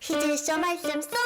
시질쇼 말씀송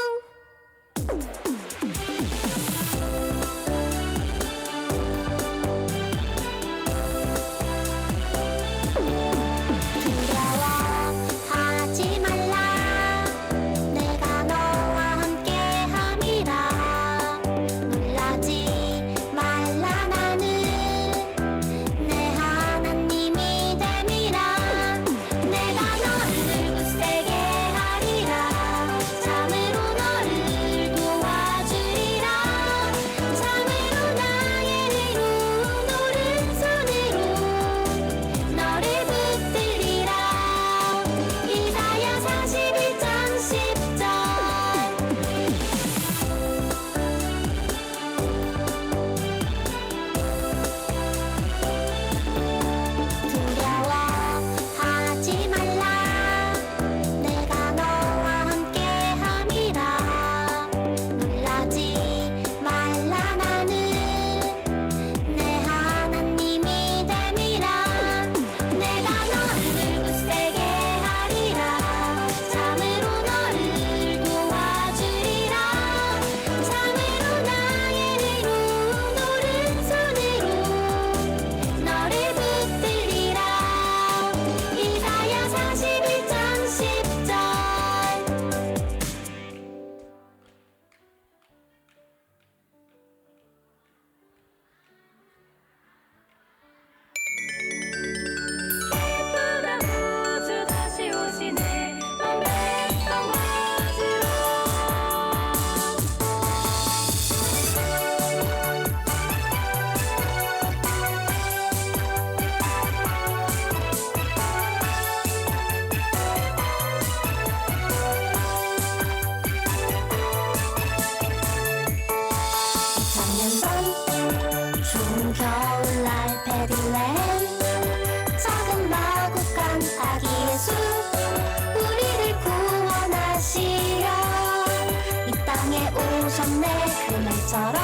미쳤네 그 말처럼.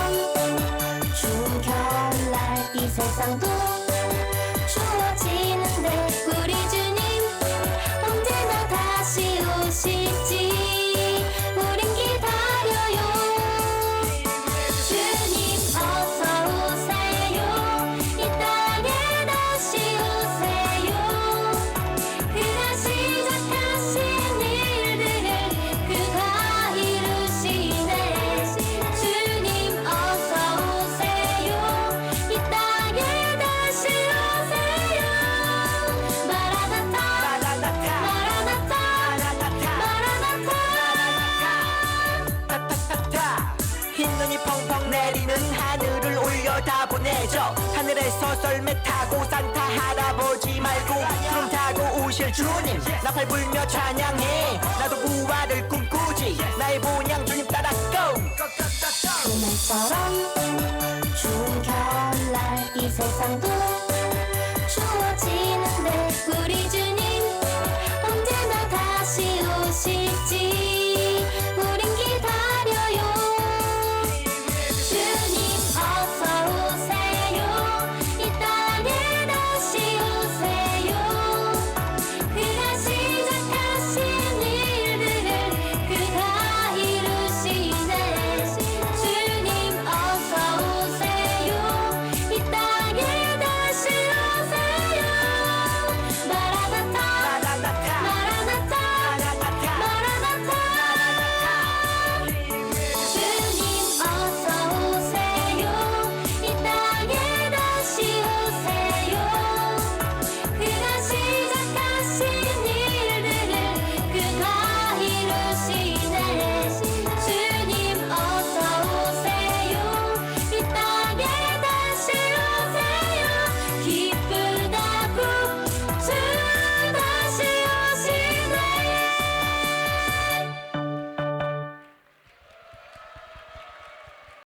추운 겨울날 이 세상도. 추워 눈이 펑펑 내리는 하늘을 올려다 보내죠 하늘에서 썰매 타고 산타 할아버지 말고 구름 타고 오실 주님 나팔 불며 찬양해. 나도 부활을 꿈꾸지. 나의 본향 주님 따라 go. 그날처럼 추운 겨울날 이 세상도